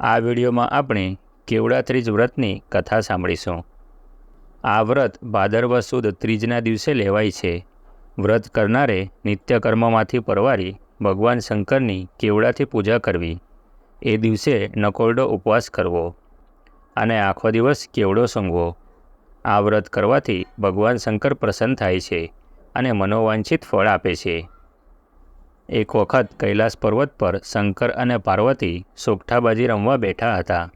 આ વિડીયોમાં આપણે કેવડા ત્રીજ વ્રતની કથા સાંભળીશું. આ વ્રત ભાદરવા સુદ ત્રીજના દિવસે લેવાય છે. વ્રત કરનારે નિત્યકર્મમાંથી પરવારી ભગવાન શંકરની કેવડાથી પૂજા કરવી. એ દિવસે નકોરડો ઉપવાસ કરવો અને આખો દિવસ કેવડો સૂંઘવો. આ વ્રત કરવાથી ભગવાન શંકર પ્રસન્ન થાય છે અને મનોવાંછિત ફળ આપે છે. એક વખત કૈલાસ પર્વત પર શંકર અને પાર્વતી સોગઠાબાજી રમવા બેઠા હતા.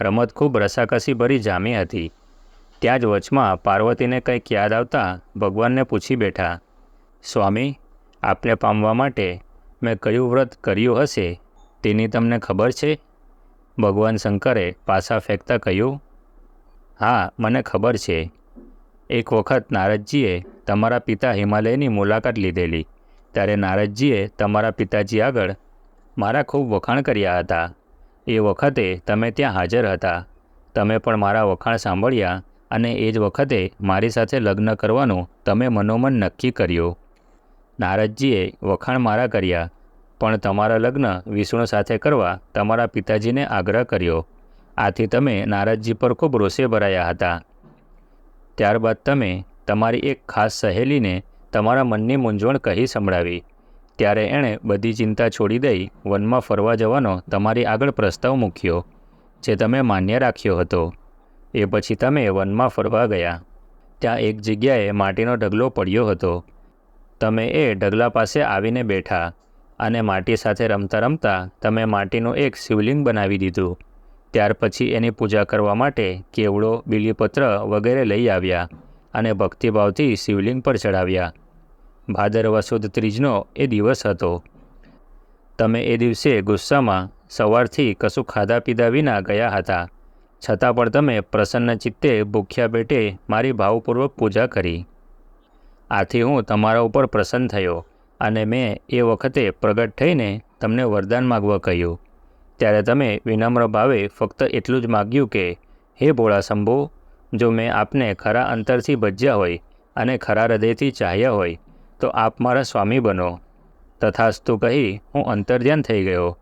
રમત ખૂબ રસાકસી ભરી જામી હતી. ત્યાં જ વચમાં પાર્વતીને કંઈક યાદ આવતા ભગવાનને પૂછી બેઠા, સ્વામી, આપને પામવા માટે મેં કયું વ્રત કર્યું હશે તેની તમને ખબર છે? ભગવાન શંકરે પાસા ફેંકતા કહ્યું, હા, મને ખબર છે. એક વખત નારદજીએ તમારા પિતા હિમાલયની મુલાકાત લીધેલી. ત્યારે નારદજીએ તમારા પિતાજી આગળ મારા ખૂબ વખાણ કર્યા હતા. એ વખતે તમે ત્યાં હાજર હતા. તમે પણ મારા વખાણ સાંભળ્યા અને એ જ વખતે મારી સાથે લગ્ન કરવાનું તમે મનોમન નક્કી કર્યું. નારદજીએ વખાણ મારા કર્યા, પણ તમારા લગ્ન વિષ્ણુ સાથે કરવા તમારા પિતાજીને આગ્રહ કર્યો. આથી તમે નારદજી પર ખૂબ રોષે ભરાયા હતા. ત્યારબાદ તમે તમારી એક ખાસ સહેલીને તમારા મનની મૂંઝવણ કહી સંભળાવી. ત્યારે એણે બધી ચિંતા છોડી દઈ વનમાં ફરવા જવાનો તમારી આગળ પ્રસ્તાવ મૂક્યો, જે તમે માન્ય રાખ્યો હતો. એ પછી તમે વનમાં ફરવા ગયા. ત્યાં એક જગ્યાએ માટીનો ઢગલો પડ્યો હતો. તમે એ ઢગલા પાસે આવીને બેઠા અને માટી સાથે રમતા રમતા તમે માટીનું એક શિવલિંગ બનાવી દીધું. ત્યાર પછી એની પૂજા કરવા માટે કેવડો, બીલીપત્ર વગેરે લઈ આવ્યા અને ભક્તિભાવથી શિવલિંગ પર ચડાવ્યા ભાદરવા સુદ ત્રીજનો એ દિવસ હતો. તમે એ દિવસે ગુસ્સામાં સવારથી કશું ખાધા પીધા વિના ગયા હતા. છતાં પણ તમે પ્રસન્ન ચિત્તે ભૂખ્યા પેટે મારી ભાવપૂર્વક પૂજા કરી. આથી હું તમારા ઉપર પ્રસન્ન થયો અને મેં એ વખતે પ્રગટ થઈને તમને વરદાન માગવા કહ્યું. ત્યારે તમે વિનમ્ર ભાવે ફક્ત એટલું જ માગ્યું કે, હે ભોળા શંભુ, જો મેં આપને ખરા અંતરથી ભજ્યા હોય અને ખરા હૃદયથી ચાહ્યા હોય તો આપ મારા સ્વામી બનો. તથાસ્તુ કહી હું અંતર્ધ્યાન થઈ ગયો.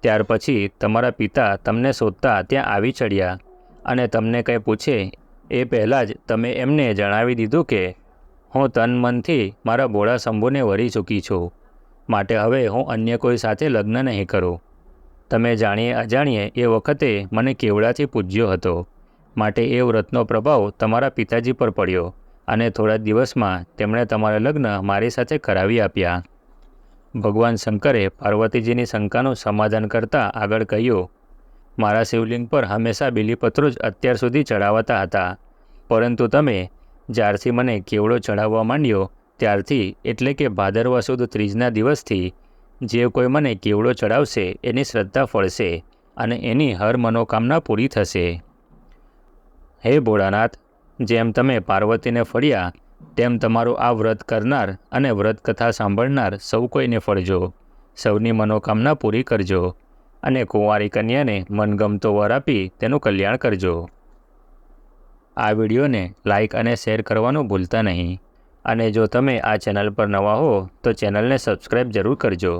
ત્યાર પછી તમારા પિતા તમને શોધતા ત્યાં આવી ચડ્યા અને તમને કંઈ પૂછે એ પહેલાં જ તમે એમને જણાવી દીધું કે, હું તન મનથી મારા ભોળા શંભુને વરી ચૂકી છું. માટે હવે હું અન્ય કોઈ સાથે લગ્ન નહીં કરું. તમે જાણીએ અજાણીએ એ વખતે મને કેવડાથી પૂજ્યો હતો. માટે એ વ્રતનો પ્રભાવ તમારા પિતાજી પર પડ્યો. અને થોડા દિવસમાં તેમણે તમારા લગ્ન મારી સાથે કરાવી આપ્યા. ભગવાન શંકરે પાર્વતીજીની શંકાનું સમાધાન કરતાં આગળ કહ્યું, મારા શિવલિંગ પર હંમેશા બીલીપત્રો જ અત્યાર સુધી ચડાવાતા હતા. પરંતુ તમે જ્યારથી મને કેવડો ચડાવવા માંડ્યો, ત્યારથી એટલે કે ભાદરવા સુદ ત્રીજના દિવસથી, જે કોઈ મને કેવડો ચડાવશે એની શ્રદ્ધા ફળશે અને એની હર મનોકામના પૂરી થશે. હે ભોળાનાથ જેમ તમે પાર્વતીને ફળ્યા, તેમ તમારું આ વ્રત કરનાર અને વ્રત કથા સાંભળનાર સૌ કોઈને ફળજો. સૌની મનોકામના પૂરી કરજો અને કુંવારી કન્યાને મનગમતો વર આપી તેનું કલ્યાણ કરજો. આ વિડીયોને લાઇક અને શેર કરવાનું ભૂલતા નહીં. અને જો તમે આ ચેનલ પર નવા હો, તો ચેનલને સબસ્ક્રાઈબ જરૂર કરજો.